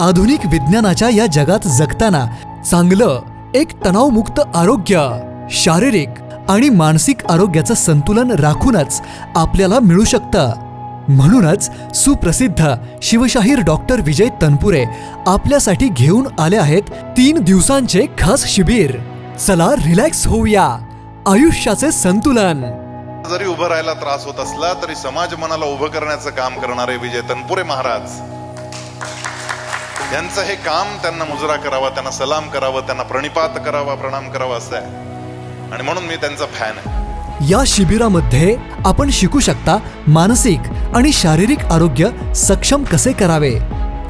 आधुनिक विज्ञानाच्या या जगात जगताना चांगलं एक तणावमुक्त आरोग्य शारीरिक आणि मानसिक आरोग्याचं संतुलन राखूनच आपल्याला मिळू शकतं. म्हणूनच सुप्रसिद्ध शिवशाहीर डॉक्टर विजय तनपुरे आपल्यासाठी घेऊन आले आहेत तीन दिवसांचे खास शिबिर. चला रिलॅक्स होऊया. आयुष्याचे संतुलन. जरी उभं राहायला त्रास होत असला तरी समाज मनाला उभं करण्याचं काम करणारे विजय तनपुरे महाराज. यांचं हे काम त्यांना मुजरा करावा त्यांना सलाम करावं त्यांना प्रणिपात करावा प्रणाम करावा असं आहे. आणि म्हणून मी त्यांचा फॅन आहे. या शिबिरामध्ये आपण शिकू शकता मानसिक आणि शारीरिक आरोग्य सक्षम कसे करावे?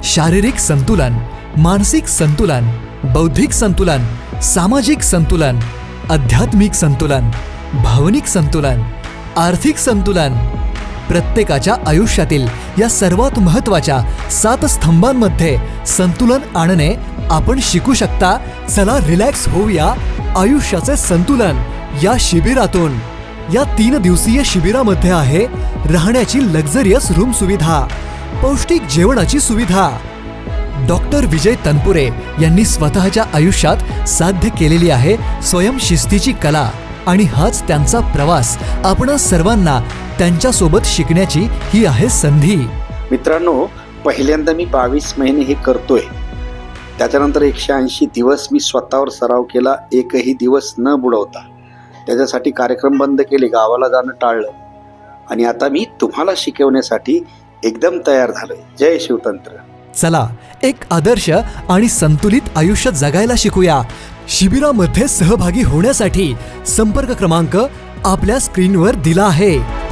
शारीरिक संतुलन मानसिक संतुलन बौद्धिक संतुलन सामाजिक संतुलन आध्यात्मिक संतुलन भावनिक संतुलन आर्थिक संतुलन प्रत्येकाच्या आयुष्यातील या सर्वात महत्त्वाच्या सात स्तंभांमध्ये संतुलन आणणे आपण शिकू शकता. चला रिलॅक्स होऊया. आयुष्याचे संतुलन या शिबिरातून. या तीन दिवसीय शिबिरामध्ये आहे राहण्याची लक्झरियस रूम सुविधा पौष्टिक जेवणाची सुविधा. डॉक्टर विजय तनपुरे यांनी स्वतःच्या आयुष्यात साध्य केलेली आहे स्वयंशिस्तीची कला. आणि हाच त्यांचा प्रवास आपण सर्वांना त्यांच्यासोबत शिकण्याची ही आहे संधी. मित्रांनो पहिल्यांदा मी बावीस महिने हे करतोय. त्याच्यानंतर एकशे ऐंशी दिवस मी स्वतःवर सराव केला एकही दिवस न बुडवता. त्याच्यासाठी कार्यक्रम बंद केले गावाला जाणं टाळलं. आणि आता मी तुम्हाला शिकवण्यासाठी एकदम तयार झालोय. जय शिवतंत्र. चला एक आदर्श आणि संतुलित आयुष्य जगायला शिकूया. शिबिरामध्ये सहभागी होण्यासाठी संपर्क क्रमांक आपल्या स्क्रीनवर दिला आहे.